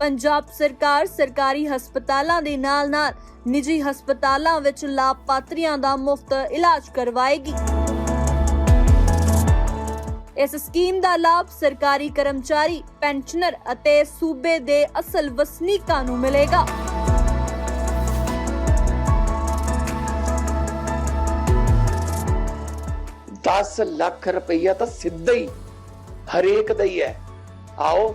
ਪੰਜਾਬ ਸਰਕਾਰ ਸਰਕਾਰੀ ਹਸਪਤਾਲਾਂ ਦੇ ਨਾਲ-ਨਾਲ ਨਿੱਜੀ ਹਸਪਤਾਲਾਂ ਵਿੱਚ ਲਾਭਪਾਤਰੀਆਂ ਦਾ ਮੁਫਤ ਇਲਾਜ ਕਰਵਾਏਗੀ। ਇਸ ਸਕੀਮ ਦਾ ਲਾਭ ਸਰਕਾਰੀ ਕਰਮਚਾਰੀ, ਪੈਨਸ਼ਨਰ ਅਤੇ ਸੂਬੇ ਦੇ ਅਸਲ ਵਸਨੀਕਾਂ ਨੂੰ ਮਿਲੇਗਾ। ਦਸ ਲੱਖ ਰੁਪਈਆ ਤਾਂ ਸਿੱਧਾ ਹੀ ਹਰੇਕ ਦਾ ਹੀ ਹੈ। ਆਓ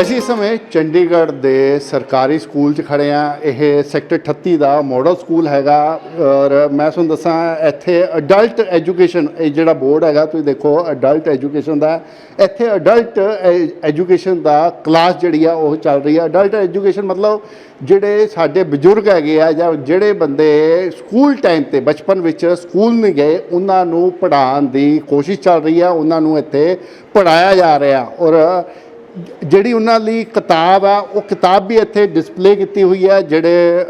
ਅਸੀਂ ਇਸ ਸਮੇਂ ਚੰਡੀਗੜ੍ਹ ਦੇ ਸਰਕਾਰੀ ਸਕੂਲ 'ਚ ਖੜੇ ਆ ਇਹ ਸੈਕਟਰ 38 ਦਾ ਮਾਡਲ ਸਕੂਲ ਹੈਗਾ ਔਰ ਮੈਂ ਤੁਹਾਨੂੰ ਦੱਸਾਂ, ਇੱਥੇ ਅਡਲਟ ਐਜੂਕੇਸ਼ਨ ਇਹ ਜਿਹੜਾ ਬੋਰਡ ਹੈਗਾ, ਤੁਸੀਂ ਦੇਖੋ ਅਡਲਟ ਐਜੂਕੇਸ਼ਨ ਦਾ। ਇੱਥੇ ਅਡਲਟ ਐਜੂਕੇਸ਼ਨ ਦਾ ਕਲਾਸ ਜਿਹੜੀ ਆ, ਉਹ ਚੱਲ ਰਹੀ ਆ। ਅਡਲਟ ਐਜੂਕੇਸ਼ਨ ਮਤਲਬ ਜਿਹੜੇ ਸਾਡੇ ਬਜ਼ੁਰਗ ਹੈਗੇ ਆ ਜਾਂ ਜਿਹੜੇ ਬੰਦੇ ਸਕੂਲ ਟਾਈਮ ਤੇ ਬਚਪਨ ਵਿੱਚ ਸਕੂਲ ਨਹੀਂ ਗਏ, ਉਹਨਾਂ ਨੂੰ ਪੜ੍ਹਾਉਣ ਦੀ ਕੋਸ਼ਿਸ਼ ਚੱਲ ਰਹੀ ਆ। ਉਹਨਾਂ ਨੂੰ ਇੱਥੇ ਪੜ੍ਹਾਇਆ ਜਾ ਰਿਹਾ ਔਰ ਜਿਹੜੀ ਉਹਨਾਂ ਲਈ ਕਿਤਾਬ ਆ, ਉਹ ਕਿਤਾਬ ਵੀ ਇੱਥੇ ਡਿਸਪਲੇ ਕੀਤੀ ਹੋਈ ਹੈ ਜਿਹੜੇ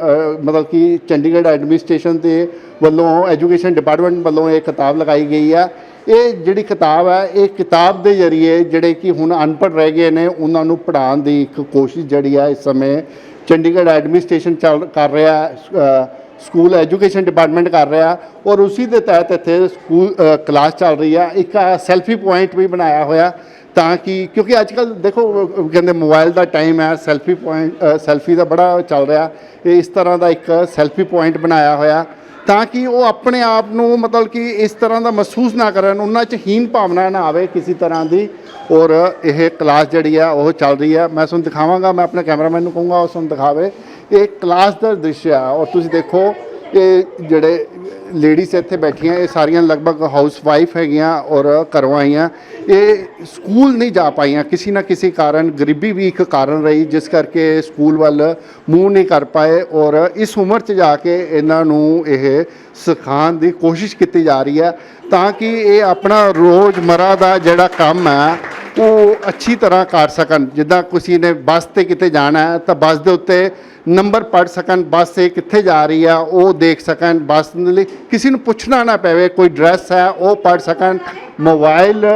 ਮਤਲਬ ਕਿ ਚੰਡੀਗੜ੍ਹ ਐਡਮਿਨਿਸਟ੍ਰੇਸ਼ਨ ਦੇ ਵੱਲੋਂ ਐਜੂਕੇਸ਼ਨ ਡਿਪਾਰਟਮੈਂਟ ਵੱਲੋਂ ਇਹ ਕਿਤਾਬ ਲਗਾਈ ਗਈ ਆ। ਇਹ ਜਿਹੜੀ ਕਿਤਾਬ ਹੈ ਇਹ ਕਿਤਾਬ ਦੇ ਜ਼ਰੀਏ ਜਿਹੜੇ ਕਿ ਹੁਣ ਅਨਪੜ੍ਹ ਰਹਿ ਗਏ ਨੇ, ਉਹਨਾਂ ਨੂੰ ਪੜ੍ਹਾਉਣ ਦੀ ਇੱਕ ਕੋਸ਼ਿਸ਼ ਜਿਹੜੀ ਆ ਇਸ ਸਮੇਂ ਚੰਡੀਗੜ੍ਹ ਐਡਮਿਨਿਸਟ੍ਰੇਸ਼ਨ ਚੱਲ ਕਰ ਰਿਹਾ ਸਕੂਲ ਐਜੂਕੇਸ਼ਨ ਡਿਪਾਰਟਮੈਂਟ ਕਰ ਰਿਹਾ ਔਰ ਉਸੇ ਦੇ ਤਹਿਤ ਇੱਥੇ ਸਕੂਲ ਕਲਾਸ ਚੱਲ ਰਹੀ ਆ। ਇੱਕ ਸੈਲਫੀ ਪੁਆਇੰਟ ਵੀ ਬਣਾਇਆ ਹੋਇਆ। ਤਾਂ ਕਿ, ਕਿਉਂਕਿ ਅੱਜ ਕੱਲ ਦੇਖੋ ਕਹਿੰਦੇ ਮੋਬਾਈਲ ਦਾ ਟਾਈਮ ਹੈ ਸੈਲਫੀ ਪੁਆਇੰਟ ਸੈਲਫੀ ਦਾ ਬੜਾ ਚੱਲ ਰਿਹਾ। ਇਹ ਇਸ ਤਰ੍ਹਾਂ ਦਾ ਇੱਕ ਸੈਲਫੀ ਪੁਆਇੰਟ ਬਣਾਇਆ ਹੋਇਆ। ਤਾਂ ਕਿ ਉਹ ਆਪਣੇ ਆਪ ਨੂੰ ਮਤਲਬ ਕਿ ਇਸ ਤਰ੍ਹਾਂ ਦਾ ਮਹਿਸੂਸ ਨਾ ਕਰਨ, ਉਹਨਾਂ 'ਚ ਹੀਨ ਭਾਵਨਾ ਨਾ ਆਵੇ ਕਿਸੇ ਤਰ੍ਹਾਂ ਦੀ। ਔਰ ਇਹ ਕਲਾਸ ਜਿਹੜੀ ਆ, ਉਹ ਚੱਲ ਰਹੀ ਆ। ਮੈਂ ਤੁਹਾਨੂੰ ਦਿਖਾਵਾਂਗਾ, ਮੈਂ ਆਪਣੇ ਕੈਮਰਾਮੈਨ ਨੂੰ ਕਹੂੰਗਾ, ਉਹ ਤੁਹਾਨੂੰ ਦਿਖਾਵੇ। ਇਹ ਕਲਾਸ ਦਾ ਦ੍ਰਿਸ਼ ਆ। ਔਰ ਤੁਸੀਂ ਦੇਖੋ, ਇਹ ਜਿਹੜੇ ਲੇਡੀਜ਼ ਇੱਥੇ ਬੈਠੀਆਂ, ਇਹ ਸਾਰੀਆਂ ਲਗਭਗ ਹਾਊਸ ਵਾਈਫ ਹੈਗੀਆਂ ਔਰ ਘਰੋਂ ਆਈਆਂ। ਇਹ ਸਕੂਲ ਨਹੀਂ ਜਾ ਪਾਈਆਂ, ਕਿਸੇ ਨਾ ਕਿਸੇ ਕਾਰਨ, ਗਰੀਬੀ ਵੀ ਇੱਕ ਕਾਰਨ ਰਹੀ, ਜਿਸ ਕਰਕੇ ਸਕੂਲ ਵੱਲ ਮੂੰਹ ਨਹੀਂ ਕਰ ਪਾਏ ਔਰ ਇਸ ਉਮਰ 'ਚ ਜਾ ਕੇ ਇਹਨਾਂ ਨੂੰ ਇਹ ਸਿਖਾਉਣ ਦੀ ਕੋਸ਼ਿਸ਼ ਕੀਤੀ ਜਾ ਰਹੀ ਹੈ ਤਾਂ ਕਿ ਇਹ ਆਪਣਾ ਰੋਜ਼ਮਰਾ ਦਾ ਜਿਹੜਾ ਕੰਮ ਹੈ ਉਹ ਅੱਛੀ ਤਰ੍ਹਾਂ ਕਰ ਸਕਣ। ਜਿੱਦਾਂ ਕਿਸੇ ਨੇ ਬੱਸ ਤੇ ਕਿਤੇ ਜਾਣਾ ਹੈ, ਤਾਂ ਬੱਸ ਦੇ ਉੱਤੇ ਨੰਬਰ ਪੜ ਸਕਣ। ਬੱਸ ਇਹ ਕਿੱਥੇ ਜਾ ਰਹੀ ਆ ਉਹ ਦੇਖ ਸਕਣ। ਬੱਸ ਦੇ ਲਈ ਕਿਸੇ ਨੂੰ ਪੁੱਛਣਾ ਨਾ ਪਵੇ, ਕੋਈ ਡਰੈਸ ਹੈ, ਉਹ ਪੜ ਸਕਣ। ਮੋਬਾਈਲ,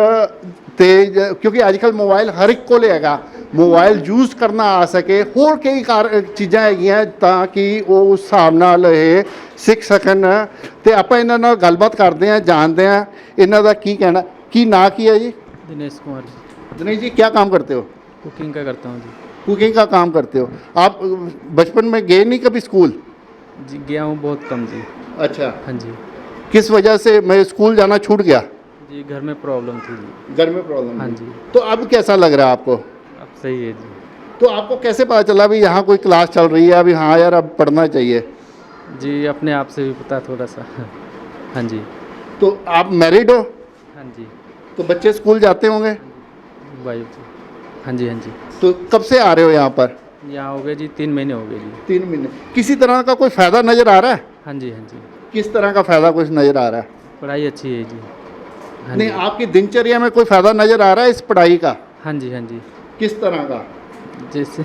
ਤੇ ਕਿਉਂਕਿ ਅੱਜ ਕੱਲ ਮੋਬਾਈਲ ਹਰ ਇੱਕ ਕੋਲੇ ਹੈਗਾ। ਮੋਬਾਈਲ ਯੂਜ਼ ਕਰਨਾ ਆ ਸਕੇ। ਹੋਰ ਕਈ ਕਾਰ, ਚੀਜ਼ਾਂ ਹੈਗੀਆਂ ਤਾਂ ਕਿ ਉਹ ਉਸ ਹਿਸਾਬ ਨਾਲ ਇਹ ਸਿੱਖ ਸਕਣ। ਤੇ ਆਪਾਂ ਇਹਨਾਂ ਨਾਲ ਗੱਲਬਾਤ ਕਰਦੇ ਆਂ ਜਾਣਦੇ ਆਂ ਇਹਨਾਂ ਦਾ ਕੀ ਕਹਿਣਾ, ਕੀ ਨਾਂ ਕੀ ਹੈ ਜੀ? ਦਿਨੇਸ਼ ਕੁਮਾਰ ਜੀ। दिनेश जी क्या काम करते हो? कुकिंग का करता हूँ जी। कुकिंग का काम करते हो। आप बचपन में गए नहीं कभी स्कूल? जी गया हूँ बहुत कम जी। अच्छा। हाँ जी। किस वजह से मैं स्कूल जाना छूट गया? जी घर में प्रॉब्लम थी जी। घर में प्रॉब्लम हाँ जी। तो अब कैसा लग रहा है आपको? अब सही है जी। तो आपको कैसे पता चला भी यहाँ कोई क्लास चल रही है? अभी हाँ यार अब पढ़ना चाहिए। जी अपने आप से भी पता थोड़ा सा। हाँ जी। तो आप मैरिड हो? हाँ जी। तो बच्चे स्कूल जाते होंगे? वाइफ जी हाँ जी हाँ जी। तो कब से आ रहे हो यहाँ पर? यहाँ हो गए जी तीन महीने हो गए जी। तीन महीने। किसी तरह का कोई फ़ायदा नज़र आ रहा है? हाँ जी हाँ जी। किस तरह का फ़ायदा कुछ नज़र आ रहा है? पढ़ाई अच्छी है जी। हाँ नहीं जी। आपकी दिनचर्या में कोई फ़ायदा नज़र आ रहा है इस पढ़ाई का? हाँ जी हाँ जी। किस तरह का? जैसे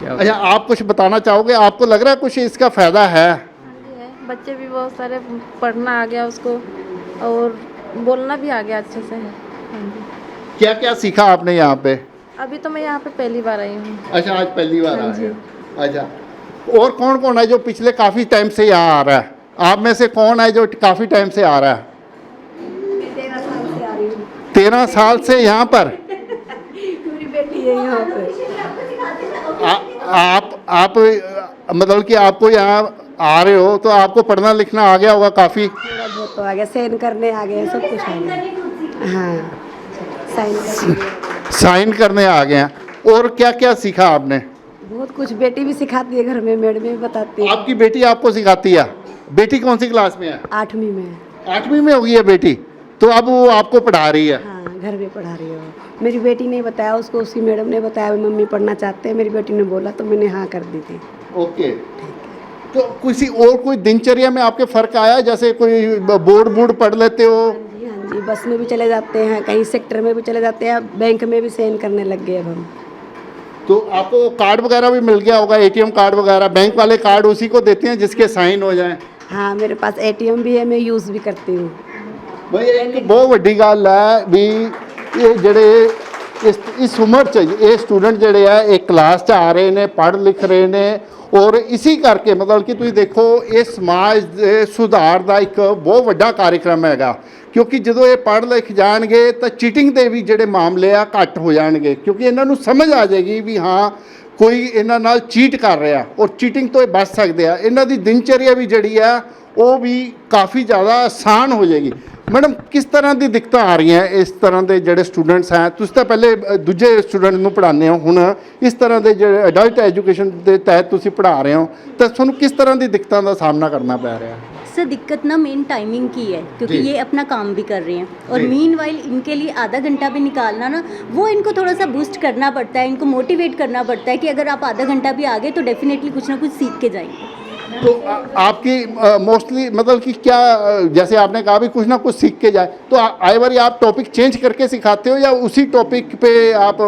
क्या अच्छा आप कुछ बताना चाहोगे? आपको लग रहा है कुछ इसका फ़ायदा है? हाँ जी है। बच्चे भी बहुत सारे पढ़ना आ गया उसको और बोलना भी आ गया अच्छे से। है हाँ जी। क्या क्या सीखा आपने यहाँ पे? अभी तो मैं यहाँ पे पहली बार आई हूँ। अच्छा आज पहली बार हाँ आए हैं। अच्छा और कौन कौन है जो पिछले काफ़ी टाइम से यहाँ आ रहा है? आप में से कौन है जो काफ़ी टाइम से आ रहा है? तेरह साल से यहाँ पर? मेरी बेटी है यहाँ पे आ, आप आप मतलब कि आपको यहाँ आ रहे हो तो आपको पढ़ना लिखना आ गया होगा काफ़ी? तो आ गया साइन करने आ गए सब कुछ आ गया। हाँ। साइन करने आ गए हैं। और क्या क्या सीखा आपने? बहुत कुछ। बेटी भी सिखाती है घर में मैडम भी बताती है। आपकी बेटी आपको सिखाती है? बेटी कौन सी क्लास में है? आठवीं में। आठवीं में होगी है बेटी? तो अब वो आपको पढ़ा रही है? हाँ घर में पढ़ा रही हो मेरी बेटी ने बताया उसको उसकी मैडम ने बताया मम्मी पढ़ना चाहते हैं। मेरी बेटी ने बोला तो मैंने हाँ कर दी थी। ओके। तो किसी और कोई दिनचर्या में आपके फ़र्क आया जैसे कोई बोर्ड बोर्ड पढ़ लेते हो जी हाँ जी बस में भी चले जाते हैं कहीं सेक्टर में भी चले जाते हैं बैंक में भी साइन करने लग गए अब हम तो आपको कार्ड वगैरह भी मिल गया होगा एटीएम कार्ड वगैरह बैंक वाले कार्ड उसी को देते हैं जिसके साइन हो जाएं हाँ मेरे पास एटीएम भी है मैं यूज़ भी करती हूँ ਬਈ ਇੱਕ ਬਹੁਤ ਵੱਡੀ ਗੱਲ ਹੈ ਵੀ ਇਹ ਜਿਹੜੇ ਇਸ ਇਸ ਉਮਰ 'ਚ ਇਹ ਸਟੂਡੈਂਟ ਜਿਹੜੇ ਆ ਇਹ ਕਲਾਸ 'ਚ ਆ ਰਹੇ ਨੇ ਪੜ੍ਹ ਲਿਖ ਰਹੇ ਨੇ ਔਰ ਇਸੀ ਕਰਕੇ ਮਤਲਬ ਕਿ ਤੁਸੀਂ ਦੇਖੋ ਇਹ ਸਮਾਜ ਦੇ ਸੁਧਾਰ ਦਾ ਇੱਕ ਬਹੁਤ ਵੱਡਾ ਕਾਰਜਕ੍ਰਮ ਹੈਗਾ। ਕਿਉਂਕਿ ਜਦੋਂ ਇਹ ਪੜ੍ਹ ਲਿਖ ਜਾਣਗੇ ਤਾਂ ਚੀਟਿੰਗ ਦੇ ਵੀ ਜਿਹੜੇ ਮਾਮਲੇ ਆ ਘੱਟ ਹੋ ਜਾਣਗੇ। ਕਿਉਂਕਿ ਇਹਨਾਂ ਨੂੰ ਸਮਝ ਆ ਜਾਏਗੀ ਵੀ ਹਾਂ ਕੋਈ ਇਹਨਾਂ ਨਾਲ ਚੀਟ ਕਰ ਰਿਹਾ ਔਰ ਚੀਟਿੰਗ ਤੋਂ ਇਹ ਬਚ ਸਕਦੇ ਆ। ਇਹਨਾਂ ਦੀ ਦਿਨਚਰਿਆ ਵੀ ਜਿਹੜੀ ਆ, ਉਹ ਵੀ ਕਾਫੀ ਜ਼ਿਆਦਾ ਆਸਾਨ ਹੋ ਜਾਏਗੀ। ਮੈਡਮ, ਕਿਸ ਤਰ੍ਹਾਂ ਦੀ ਦਿੱਕਤਾਂ ਆ ਰਹੀਆਂ ਇਸ ਤਰ੍ਹਾਂ ਦੇ ਜਿਹੜੇ ਸਟੂਡੈਂਟਸ ਹੈ? ਤੁਸੀਂ ਤਾਂ ਪਹਿਲੇ ਦੂਜੇ ਸਟੂਡੈਂਟ ਨੂੰ ਪੜ੍ਹਾਉਂਦੇ ਹੋ, ਹੁਣ ਇਸ ਤਰ੍ਹਾਂ ਦੇ ਜਿਹੜੇ ਅਡਲਟ ਐਜੂਕੇਸ਼ਨ ਦੇ ਤਹਿਤ ਤੁਸੀਂ ਪੜ੍ਹਾ ਰਹੇ ਹੋ, ਤਾਂ ਤੁਹਾਨੂੰ ਕਿਸ ਤਰ੍ਹਾਂ ਦੀ ਦਿੱਕਤਾਂ ਦਾ ਸਾਹਮਣਾ ਕਰਨਾ ਪੈ ਰਿਹਾ? सर दिक्कत ना मेन टाइमिंग की है क्योंकि ये अपना काम भी कर रहे हैं। और। मीन वाइल इनके लिए आधा घंटा भी निकालना ना वो इनको थोड़ा सा बूस्ट करना पड़ता है इनको मोटिवेट करना पड़ता है कि अगर आप आधा घंटा भी आगे तो डेफिनेटली कुछ ना कुछ सीख के जाएँगे तो आ, आपकी मोस्टली मतलब कि क्या जैसे आपने कहा भी कुछ ना कुछ सीख के जाए तो आ- आए बारी आप टॉपिक चेंज करके सिखाते हो या उसी टॉपिक पे आप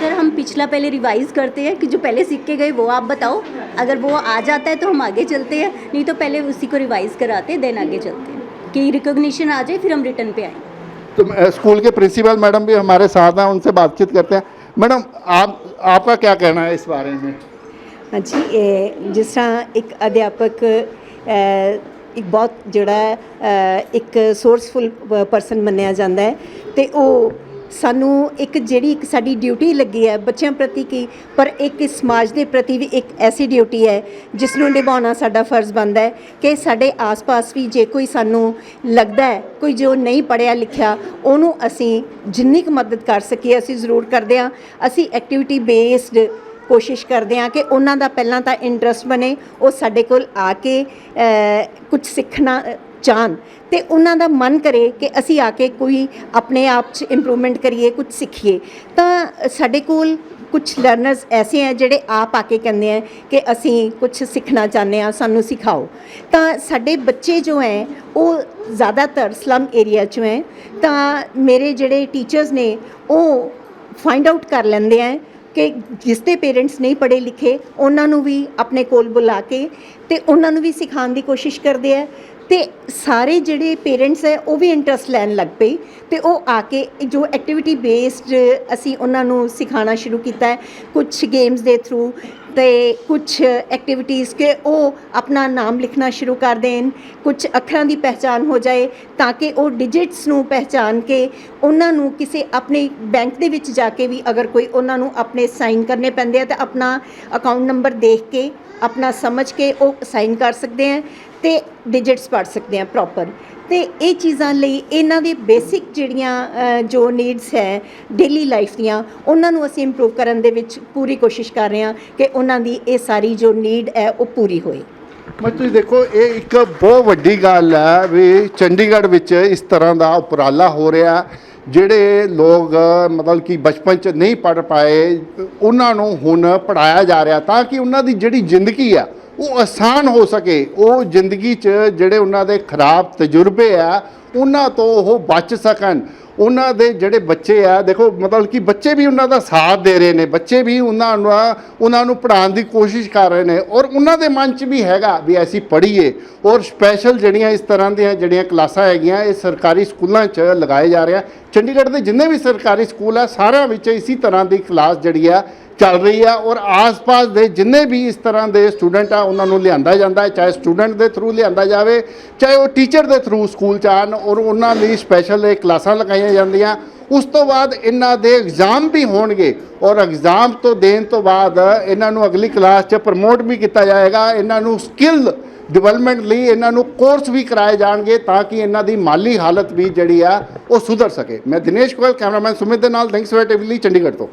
सर हम पिछला पहले रिवाइज करते हैं कि जो पहले सीख के गए वो आप बताओ अगर वो आ जाता है तो हम आगे चलते हैं नहीं तो पहले उसी को रिवाइज कराते हैं देन आगे चलते हैं कि रिकॉग्निशन आ जाए फिर हम रिटर्न पे आएँ तो अ, स्कूल के प्रिंसिपल मैडम भी हमारे साथ हैं उनसे बातचीत करते हैं मैडम आप आपका क्या कहना है इस बारे में ਹਾਂਜੀ ਇਹ ਜਿਸ ਤਰ੍ਹਾਂ ਇੱਕ ਅਧਿਆਪਕ ਅ, ਇੱਕ ਬਹੁਤ ਜਿਹੜਾ ਅ, ਇੱਕ ਸੋਰਸਫੁਲ ਪਰਸਨ ਮੰਨਿਆ ਜਾਂਦਾ ਹੈ ਤੇ ਉਹ ਸਾਨੂੰ ਇੱਕ ਜਿਹੜੀ ਇੱਕ ਸਾਡੀ ਡਿਊਟੀ ਲੱਗੀ ਹੈ ਬੱਚਿਆਂ ਪ੍ਰਤੀ ਕੀ, ਪਰ ਇੱਕ ਸਮਾਜ ਦੇ ਪ੍ਰਤੀ ਵੀ ਇੱਕ ਐਸੀ ਡਿਊਟੀ ਹੈ, ਜਿਸ ਨੂੰ ਨਿਭਾਉਣਾ ਸਾਡਾ ਫਰਜ਼ ਬਣਦਾ ਹੈ ਕਿ ਸਾਡੇ ਆਸ-ਪਾਸ ਵੀ ਜੇ ਕੋਈ ਸਾਨੂੰ ਲੱਗਦਾ ਹੈ, ਕੋਈ ਜੋ ਨਹੀਂ ਪੜਿਆ ਲਿਖਿਆ, ਉਹਨੂੰ ਅਸੀਂ ਜਿੰਨੀ ਕੁ ਮਦਦ ਕਰ ਸਕੀਏ, ਅਸੀਂ ਜ਼ਰੂਰ ਕਰਦੇ ਹਾਂ। ਅਸੀਂ ਐਕਟੀਵਿਟੀ ਬੇਸਡ ਕੋਸ਼ਿਸ਼ ਕਰਦੇ ਹਾਂ ਕਿ ਉਹਨਾਂ ਦਾ ਪਹਿਲਾਂ ਤਾਂ ਇੰਟਰਸਟ ਬਣੇ, ਉਹ ਸਾਡੇ ਕੋਲ ਆ ਕੇ ਕੁਝ ਸਿੱਖਣਾ ਚਾਹਣ ਤੇ ਉਹਨਾਂ ਦਾ ਮਨ ਕਰੇ ਕਿ ਅਸੀਂ ਆ ਕੇ ਕੋਈ ਆਪਣੇ ਆਪ 'ਚ ਇੰਪਰੂਵਮੈਂਟ ਕਰੀਏ ਕੁਝ ਸਿੱਖੀਏ। ਤਾਂ ਸਾਡੇ ਕੋਲ ਕੁਝ ਲਰਨਰਸ ਐਸੇ ਹੈ ਜਿਹੜੇ ਆਪ ਆ ਕੇ ਕਹਿੰਦੇ ਆ ਕਿ ਅਸੀਂ ਕੁਝ ਸਿੱਖਣਾ ਚਾਹੁੰਦੇ ਆ, ਸਾਨੂੰ ਸਿਖਾਓ। ਤਾਂ ਸਾਡੇ ਬੱਚੇ ਜੋ ਹੈ ਉਹ ਜ਼ਿਆਦਾਤਰ ਸਲਮ ਏਰੀਆ 'ਚੋਂ ਹੈ ਤਾਂ ਮੇਰੇ ਜਿਹੜੇ ਟੀਚਰਸ ਨੇ, ਉਹ ਫਾਈਂਡ ਆਊਟ ਕਰ ਲੈਂਦੇ ਆ ਕਿ ਜਿਸ ਦੇ ਪੇਰੈਂਟਸ ਨਹੀਂ ਪੜ੍ਹੇ ਲਿਖੇ, ਉਹਨਾਂ ਨੂੰ ਵੀ ਆਪਣੇ ਕੋਲ ਬੁਲਾ ਕੇ ਤੇ ਉਹਨਾਂ ਨੂੰ ਵੀ ਸਿਖਾਉਣ ਦੀ ਕੋਸ਼ਿਸ਼ ਕਰਦੇ ਆ। ਤੇ ਸਾਰੇ ਜਿਹੜੇ ਪੇਰੈਂਟਸ ਹੈ, ਉਹ ਵੀ ਇੰਟਰਸਟ ਲੈਣ ਲੱਗ ਪਏ ਤੇ ਉਹ ਆ ਕੇ ਜੋ ਐਕਟੀਵਿਟੀ ਬੇਸਡ ਅਸੀਂ ਉਹਨਾਂ ਨੂੰ ਸਿਖਾਉਣਾ ਸ਼ੁਰੂ ਕੀਤਾ ਹੈ ਕੁਝ ਗੇਮਸ ਦੇ ਥਰੂ ਤੇ ਕੁਝ ਐਕਟੀਵਿਟੀਜ਼ ਕਿ ਉਹ ਆਪਣਾ ਨਾਮ ਲਿਖਣਾ ਸ਼ੁਰੂ ਕਰ ਦੇਣ ਕੁਝ ਅੱਖਰਾਂ ਦੀ ਪਹਿਚਾਨ ਹੋ ਜਾਏ ਤਾਂ ਕਿ ਉਹ ਡਿਜਿਟਸ ਨੂੰ ਪਹਿਚਾਨ ਕੇ ਉਹਨਾਂ ਨੂੰ ਕਿਸੇ ਆਪਣੇ ਬੈਂਕ ਦੇ ਵਿੱਚ ਜਾ ਕੇ ਵੀ ਅਗਰ ਕੋਈ ਉਹਨਾਂ ਨੂੰ ਆਪਣੇ ਸਾਈਨ ਕਰਨੇ ਪੈਂਦੇ ਆ ਤਾਂ ਆਪਣਾ ਅਕਾਊਂਟ ਨੰਬਰ ਦੇਖ ਕੇ, ਆਪਣਾ ਸਮਝ ਕੇ ਉਹ ਸਾਈਨ ਕਰ ਸਕਦੇ ਆ ਤੇ ਡਿਜਿਟਸ ਪੜ੍ਹ ਸਕਦੇ ਆ ਪ੍ਰੋਪਰ ਤੇ ਇਹ ਚੀਜ਼ਾਂ ਲਈ ਇਹਨਾਂ ਦੇ ਬੇਸਿਕ ਜਿਹੜੀਆਂ ਜੋ ਨੀਡਸ ਹੈ ਡੇਲੀ ਲਾਈਫ ਦੀਆਂ, ਉਹਨਾਂ ਨੂੰ ਅਸੀਂ ਇੰਪਰੂਵ ਕਰਨ ਦੇ ਵਿੱਚ ਪੂਰੀ ਕੋਸ਼ਿਸ਼ ਕਰ ਰਹੇ ਹਾਂ ਕਿ ਉਹਨਾਂ ਦੀ ਇਹ ਸਾਰੀ ਜੋ ਨੀਡ ਹੈ ਉਹ ਪੂਰੀ ਹੋਏ। ਮੈਂ ਤੁਸੀਂ ਦੇਖੋ, ਇਹ ਇੱਕ ਬਹੁਤ ਵੱਡੀ ਗੱਲ ਹੈ ਵੀ ਚੰਡੀਗੜ੍ਹ ਵਿੱਚ ਇਸ ਤਰ੍ਹਾਂ ਦਾ ਉਪਰਾਲਾ ਹੋ ਰਿਹਾ ਜਿਹੜੇ ਲੋਕ, ਮਤਲਬ ਕਿ ਬਚਪਨ 'ਚ ਨਹੀਂ ਪੜ ਪਾਏ, ਉਹਨਾਂ ਨੂੰ ਹੁਣ ਪੜਾਇਆ ਜਾ ਰਿਹਾ ਤਾਂ ਕਿ ਉਹਨਾਂ ਦੀ ਜਿਹੜੀ ਜ਼ਿੰਦਗੀ ਆ ਉਹ ਆਸਾਨ ਹੋ ਸਕੇ। ਉਹ ਜ਼ਿੰਦਗੀ 'ਚ ਜਿਹੜੇ ਉਹਨਾਂ ਦੇ ਖਰਾਬ ਤਜਰਬੇ ਆ, ਉਹਨਾਂ ਤੋਂ ਉਹ ਬਚ ਸਕਣ। ਉਹਨਾਂ ਦੇ ਜਿਹੜੇ ਬੱਚੇ ਆ, ਦੇਖੋ, ਮਤਲਬ ਕਿ ਬੱਚੇ ਵੀ ਉਹਨਾਂ ਦਾ ਸਾਥ ਦੇ ਰਹੇ ਨੇ। ਬੱਚੇ ਵੀ ਉਹਨਾਂ ਨੂੰ ਉਹਨਾਂ ਨੂੰ ਪੜ੍ਹਾਉਣ ਦੀ ਕੋਸ਼ਿਸ਼ ਕਰ ਰਹੇ ਨੇ। ਔਰ ਉਹਨਾਂ ਦੇ ਮਨ 'ਚ ਵੀ ਹੈਗਾ ਵੀ ਅਸੀਂ ਪੜ੍ਹੀਏ। ਔਰ ਸਪੈਸ਼ਲ ਜਿਹੜੀਆਂ ਇਸ ਤਰ੍ਹਾਂ ਦੀਆਂ ਜਿਹੜੀਆਂ ਕਲਾਸਾਂ ਹੈਗੀਆਂ, ਇਹ ਸਰਕਾਰੀ ਸਕੂਲਾਂ 'ਚ ਲਗਾਏ ਜਾ ਰਹੇ ਆ। ਚੰਡੀਗੜ੍ਹ ਦੇ ਜਿੰਨੇ ਵੀ ਸਰਕਾਰੀ ਸਕੂਲ ਆ, ਸਾਰਿਆਂ ਵਿੱਚ ਇਸੇ ਤਰ੍ਹਾਂ ਦੀ ਕਲਾਸ ਜਿਹੜੀ ਆ ਚੱਲ ਰਹੀ ਆ ਔਰ ਆਸ-ਪਾਸ ਦੇ ਜਿੰਨੇ ਵੀ ਇਸ ਤਰ੍ਹਾਂ ਦੇ ਸਟੂਡੈਂਟ ਆ, ਉਹਨਾਂ ਨੂੰ ਲਿਆਂਦਾ ਜਾਂਦਾ ਹੈ, ਚਾਹੇ ਸਟੂਡੈਂਟ ਦੇ ਥਰੂ ਲਿਆਂਦਾ ਜਾਵੇ, ਚਾਹੇ ਉਹ ਟੀਚਰ ਦੇ ਥਰੂ ਸਕੂਲ ਚ ਆਉਣ ਔਰ ਉਹਨਾਂ ਲਈ ਸਪੈਸ਼ਲ ਇਹ ਕਲਾਸਾਂ ਲਗਾਈਆਂ ਜਾਂਦੀਆਂ। ਉਸ ਤੋਂ ਬਾਅਦ ਇਹਨਾਂ ਦੇ ਐਗਜ਼ਾਮ ਵੀ ਹੋਣਗੇ ਔਰ ਐਗਜ਼ਾਮ ਤੋਂ ਦੇਣ ਤੋਂ ਬਾਅਦ ਇਹਨਾਂ ਨੂੰ ਅਗਲੀ ਕਲਾਸ 'ਚ ਪ੍ਰਮੋਟ ਵੀ ਕੀਤਾ ਜਾਏਗਾ। ਇਹਨਾਂ ਨੂੰ ਸਕਿੱਲ ਡਿਵੈਲਪਮੈਂਟ ਲਈ ਇਹਨਾਂ ਨੂੰ ਕੋਰਸ ਵੀ ਕਰਾਏ ਜਾਣਗੇ ਤਾਂ ਕਿ ਇਹਨਾਂ ਦੀ ਮਾਲੀ ਹਾਲਤ ਵੀ ਜਿਹੜੀ ਆ, ਉਹ ਸੁਧਰ ਸਕੇ। ਮੈਂ ਦਿਨੇਸ਼ ਗੋਇਲ, ਕੈਮਰਾਮੈਨ ਸੁਮਿਤ ਦੇ ਨਾਲ ਥੈਂਕਸ ਫॉर ਟੀਵੀ ਲਈ ਚੰਡੀਗੜ੍ਹ ਤੋਂ।